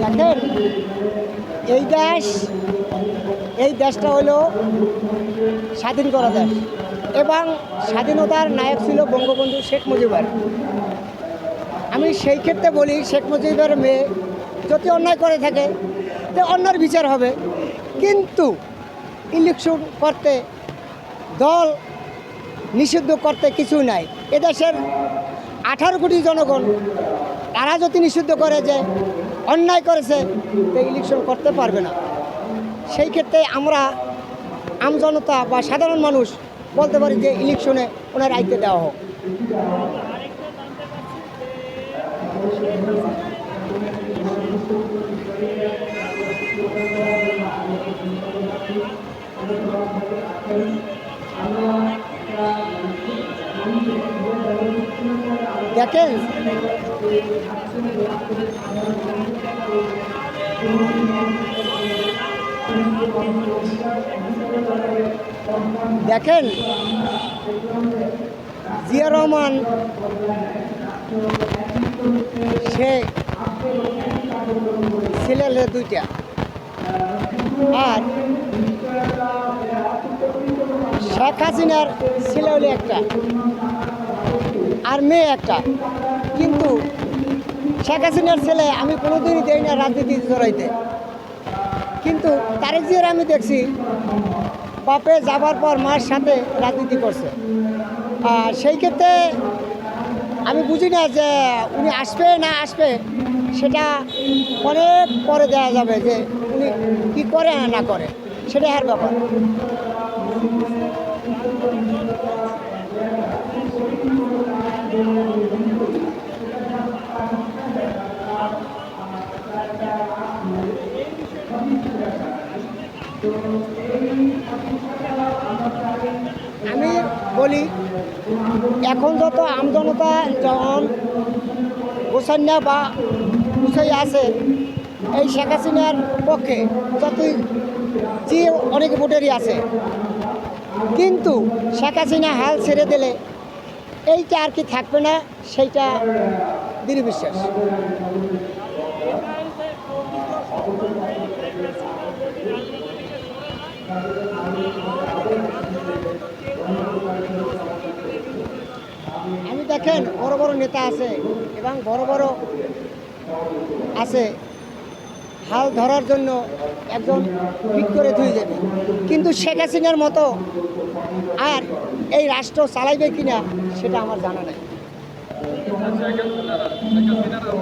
দেখেন, এই দেশ, এই দেশটা হলো স্বাধীন করা দেশ। এবং স্বাধীনতার নায়ক ছিল বঙ্গবন্ধু শেখ মুজিবুর। আমি সেই ক্ষেত্রে বলি, শেখ মুজিবের মেয়ে যদি অন্যায় করে থাকে, তো অন্যার বিচার হবে। কিন্তু ইলেকশন করতে, দল নিষিদ্ধ করতে কিছু নাই। এদেশের আঠারো কোটি জনগণ তারা যদি নিষিদ্ধ করে যে অন্যায় করেছে, তো ইলেকশন করতে পারবে না। সেই ক্ষেত্রে আমরা আমজনতা বা সাধারণ মানুষ বলতে পারি যে ইলেকশনে ওনার আইতে দেওয়া হোক। দেখেন। দেখেন। জিয়া রহমান সে ছেলে দুইটা। আর শেখ হাসিনার ছেলে একটা আর মেয়ে একটা। কিন্তু শেখ হাসিনার ছেলে আমি কোনোদিনই দেই না রাজনীতি জড়াইতে। কিন্তু তারেক জিয়ার আমি দেখছি, বাপে যাবার পর মার সাথে রাজনীতি করছে। আর সেই ক্ষেত্রে আমি বুঝি না যে উনি আসবে না আসবে, সেটা অনেক পরে দেওয়া যাবে যে উনি কী করে না করে সেটা আর ব্যাপার। আমি বলি, এখন যত আমজনতা যখন গোসান্যা বা গুছাই আছে, এই শেখ হাসিনার পক্ষে যতই যে অনেক ভোটারই আছে, কিন্তু শেখ হাসিনা হাল ছেড়ে দিলে এইটা আর কি থাকবে না, সেইটা দৃঢ় বিশ্বাস আমি দেখেন, বড় বড় নেতা আছে এবং বড় বড় আছে। হাল ধরার জন্য একজন ফিট করে ধুয়ে যাবে কিন্তু শেখ হাসিনার মতো আর এই রাষ্ট্র চালাইবে কিনা, সেটা আমার জানা নাই।